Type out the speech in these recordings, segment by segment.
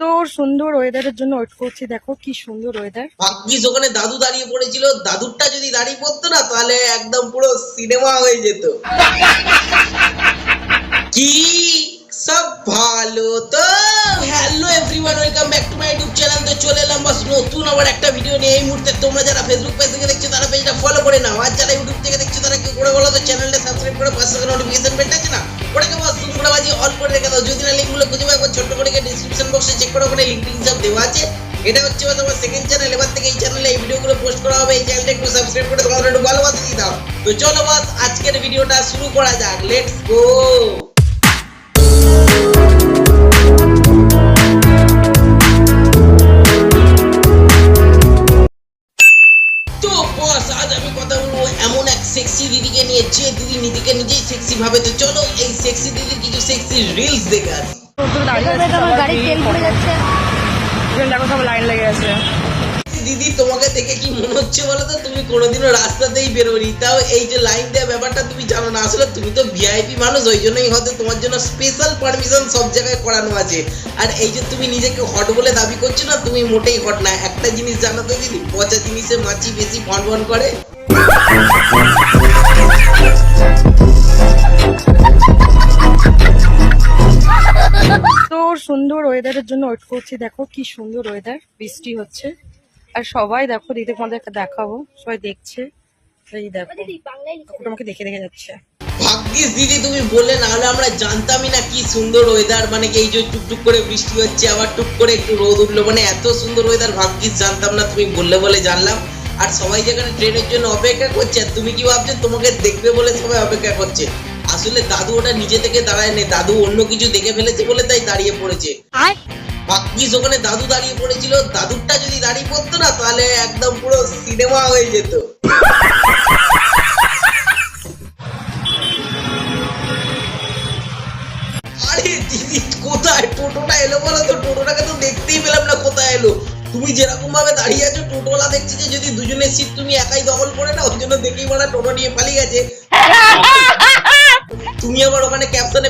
তো সুন্দর ওয়েদারের জন্য ওয়েট করছি, দেখো কি সুন্দর ওয়েদার ভাগ্যিস ওখানে দাদু দাঁড়িয়ে পড়েছিল। দাদুরটা যদি দাঁড়িয়ে পড়তো না, তাহলে একদম পুরো সিনেমা হয়ে যেত। কি সব ভালো তো। Hello everyone welcome back to my YouTube channel তো চলে এলাম বাস নতুন আবার একটা ভিডিও নিয়ে। এই মুহূর্তে তোমরা যারা ফেসবুক পেজ থেকে দেখছ, তারা পেজটা ফলো করে নাও। আর যারা ইউটিউব থেকে দেখছ, তারা কি করে বলো তো চ্যানেলটা সাবস্ক্রাইব করে, পাশে নোটিফিকেশন বেলটা আছে না, ওটাকে বাস জুম করে বাজিয়ে করে রেখে দাও। যদি না লিঙ্কগুলো খুঁজে পাবো ছোট্ট করে বক্সে চেক করে ওখানে লিঙ্ক সব দেওয়া আছে। এটা হচ্ছে আমার সেকেন্ড চ্যানেল এবার থেকে এই চ্যানেলে এই ভিডিওগুলো পোস্ট করা হবে, এই চ্যানেলটা একটু সাবস্ক্রাইব করে তোমাদের একটু ভালোবাসা দিয়ে দাও। তো চলো বাস আজকের ভিডিওটা শুরু করা যাক। লেটস গো দিদিকে নিয়ে, যে দিদি নিজেকে নিজেই সেক্সি ভাবে, তো চলো এই সেক্সি দিদির কিছু সেক্সি রিলস দেখে আসি। দাঁড়িয়ে আছে আমার গাড়ির তেল পড়ে যাচ্ছে। এখানে দেখো সব লাইন লেগে আছে। দিদি তোমাকে দেখে কি মনে হচ্ছে বলো তো তুমি কোনোদিনও রাস্তাতেই বেরোনি। তাও এই যে লাইন দেওয়া ব্যাপারটা তুমি জানো না। আসলে তুমি তো ভিআইপি মানুষ ওই জন্যই হয়তো তোমার জন্য স্পেশাল পারমিশন সব জায়গায় করানো আছে। আর এই যে তুমি নিজেকে হট বলে দাবি করছ না তুমি মোটেই হট না। একটা জিনিস জানো তো দিদি পচা জিনিসে মাছি বেশি ফন ফন করে। সুন্দর ওয়েদারের জন্য ওয়েট করছি। দেখো কি সুন্দর ওয়েদার বৃষ্টি হচ্ছে। আর সবাই দেখো দিদি তোমাদেরকে দেখাবো সবাই দেখছে। এই দেখো বাংলায় তোমাকে দেখে দেখে যাচ্ছে। ভাগ্যিস দিদি তুমি বললে না হলে আমরা জানতামই না কি সুন্দর ওয়েদার মানে এই যে টুকটুক করে বৃষ্টি হচ্ছে আবার টুক করে একটু রোদ উঠল। মানে এত সুন্দর ওয়েদার ভাগ্যিস জানতাম না তুমি বললে বলে জানলাম। আর সবাই যেখানে ট্রেনের জন্য অপেক্ষা করছে আর তুমি কি ভাবছ তোমাকে দেখবে বলে সবাই অপেক্ষা করছে। আসলে দাদু ওটা নিজে থেকে দাঁড়ায় নেই দাদু অন্য কিছু দেখে ফেলেছে বলে তাই দাঁড়িয়ে পড়েছে। ভাগ্যিস ওখানে দাদু দাঁড়িয়ে পড়েছিল। দাদুরটা যদি দাঁড়িয়ে পড়তো না তাহলে একদম পুরো সিনেমা হয়ে যেত। আরে দিদি কোথায়? টোটোটা এলো বলো তো। টোটোটাকে তো দেখতেই পেলাম না কোথায় এলো। তুমি যেরকম ভাবে দাঁড়িয়ে আছো টোটোওয়ালা দেখছি যে যদি দুজনের সিট তুমি একাই দখল করে না ওই জন্য দেখেই মারা টোটো নিয়ে পালিয়ে গেছে। তুমি আবার ওখানে ক্যাপশনে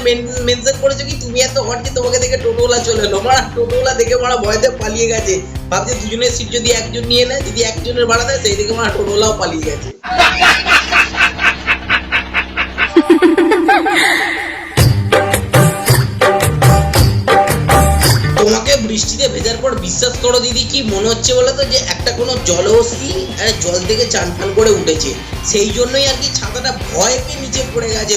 মেনশন করেছ কি? তুমি এত হট যে তোমাকে দেখে টোটোওয়ালা চলে এলো। মারা, টোটোওয়ালা দেখে মারা ভয়তে পালিয়ে গেছে। ভাবছে দুজনের সিট যদি একজন নিয়ে নেয়, যদি একজনের ভাড়া দেয় সেই দেখে মারা টোটোওয়ালাও পালিয়ে গেছে। দেখার পর বিশ্বাস করো দিদি কি মনে হচ্ছে বলো তো যে একটা কোনো জলহস্তি জল থেকে চান ফান করে উঠেছে। সেই জন্যই আর কি ছাতাটা ভয় পেয়ে নিচে পড়ে গেছে।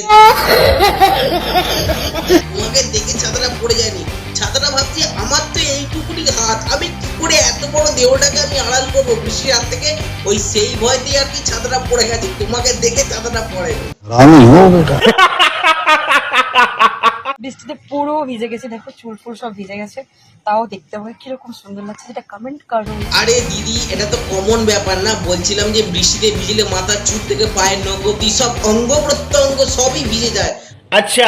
তোমাকে দেখে ছাতাটা পড়ে যায়নি। ছাতাটা ভাবছি আমার তো এইটুকুনি হাত। আমি কি করে এত বড় দেহটাকে আমি আড়াল করব? বৃষ্টির হাত থেকে ওই সেই ভয় দিয়ে আর কি ছাতাটা পড়ে গেছে। তোমাকে দেখে ছাতাটা পড়ে রামি বৃষ্টিতে পুরো ভিজে গেছে দেখো চুল ফুল সব ভিজে গেছে। তাও দেখতে হবে কীরকম সুন্দর লাগছে সেটা কমেন্ট করো। আরে দিদি এটা তো কমন ব্যাপার না বলছিলাম যে বৃষ্টিতে ভিজলে মাথা চুল থেকে পায়ের নখ অব্দি সব অঙ্গ প্রত্যঙ্গ সবই ভিজে যায়। আচ্ছা।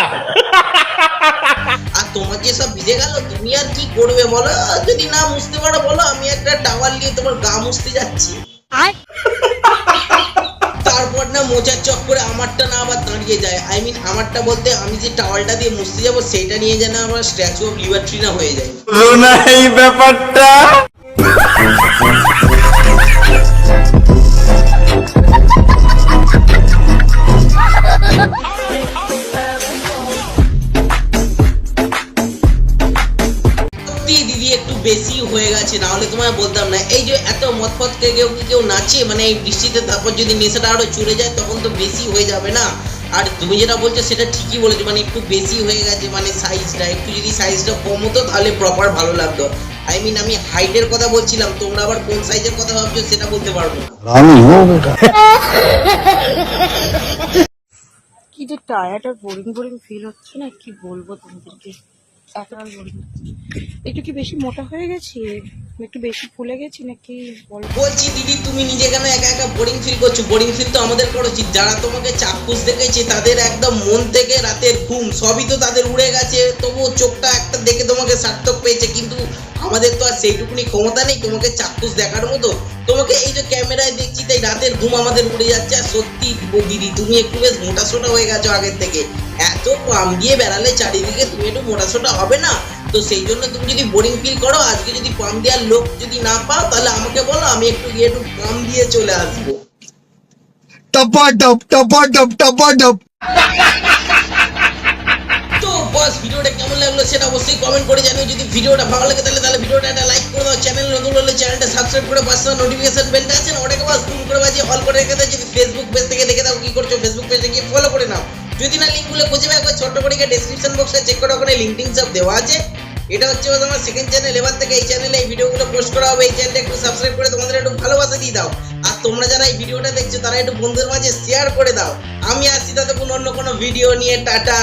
আর তোমার যে সব ভিজে গেল তুমি আর কি করবে বলো? যদি না মুছতে পারো বলো আমি একটা টাওয়াল নিয়ে তোমার গা মুছতে যাচ্ছি। একটা মোচার চক্করে আমারটা না আবার দাঁড়িয়ে যায়। আই মিন আমারটা বলতে আমি যে টাওয়ালটা দিয়ে মুছতে যাব সেটা নিয়ে যেন আমার স্ট্যাচু অফ লিবার্টি না হয়ে যায়। এই ব্যাপারটা। বৃষ্টি হয়ে গেছে? নাহলে তোমায় বলতাম না। এই যে এত মত ফত কেউ কি কেউ নাচে? মানে এই বৃষ্টিতে তারপর যদি নেশাটা আরও চড়ে যায় তখন তো বেশি হয়ে যাবে না? আর তুমি যেটা বলছো সেটা ঠিকই বলেছ। মানে একটু বেশি হয়ে গেছে মানে সাইজটা একটু যদি সাইজটা কম হতো তাহলে প্রপার ভালো লাগতো। আই মিন আমি হাইটের কথা বলছিলাম তোমরা আবার কোন সাইজের কথা ভাবছ সেটা বলতে পারব আমি হো বেটা। কি যে টায়ার্ড আর বোরিং বোরিং ফিল হচ্ছে না কি বলব তোমাদেরকে? একটু কি বেশি মোটা হয়ে গেছি? একটু বেশি ফুলে গেছি নাকি বলছি দিদি, তুমি নিজে কেন একা একা বোরিং ফিল করছ? বোরিং ফিল তো আমাদের করা উচিত যারা তোমাকে চাক্ষুষ দেখেছে, তাদের একদম মন থেকে রাতের ঘুম, সবই তো তাদের উড়ে গেছে। তবুও চোখটা দেখে তোমাকে সার্থক পেয়েছে, কিন্তু আমাদের তো আর সেইটুকুনি ক্ষমতা নেই, তোমাকে চাক্ষুষ দেখার মতো। তোমাকে এই যে ক্যামেরায় দেখছি, তাই রাতের ঘুম আমাদের উড়ে যাচ্ছে। আর সত্যি দিদি, তুমি একটু বেশ মোটাসোটা হয়ে গেছো আগের থেকে। এত পাম দিয়ে বেড়ালে চারিদিকে তুমি একটু মোটাসোটা হবে না? তো সেই জন্য তুমি যদি বোরিং ফিল করো, আজকে যদি পাম দেওয়ার লোক যদি না পাও, তাহলে আমাকে বলো, আমি একটু গিয়ে একটু পাম দিয়ে চলে আসব। Top top top top top top boss ভিডিওটা কেমন লাগল সেটা অবশ্যই কমেন্ট করে জানিও। যদি ভিডিওটা ভালো লাগে তাহলে তাহলে ভিডিওটা একটা লাইক করে দাও। চ্যানেল নতুন হলে চ্যানেলটা সাবস্ক্রাইব করে পাশে নোটিফিকেশন বেলটা আছে না, ওটাকে বাস ফোন করে বাজিয়ে অল করে রেখে দাও। যদি ফেসবুক পেজ থেকে দেখে দাও কি করছ ফেসবুক পেজে গিয়ে ফলো করে নাও। যদি না লিঙ্কগুলো খুঁজে পাই একবার ছোট্ট করে ডেসক্রিপশন বক্সে চেক করে ওখানে লিঙ্ক সব দেওয়া আছে। এটা হচ্ছে আমার সেকেন্ড চ্যানেল এবার থেকে এই চ্যানেলে এই ভিডিওগুলো পোস্ট করা হবে। এই চ্যানেলটা একটু সাবস্ক্রাইব করে তোমাদের একটু ভালোবাসা দিয়ে দাও। আর তোমরা যারা এই ভিডিওটা দেখছ, তারা একটু বন্ধুদের মাঝে শেয়ার করে দাও। আমি আসছি তাতে কোনো অন্য কোনো ভিডিও নিয়ে। টাটা!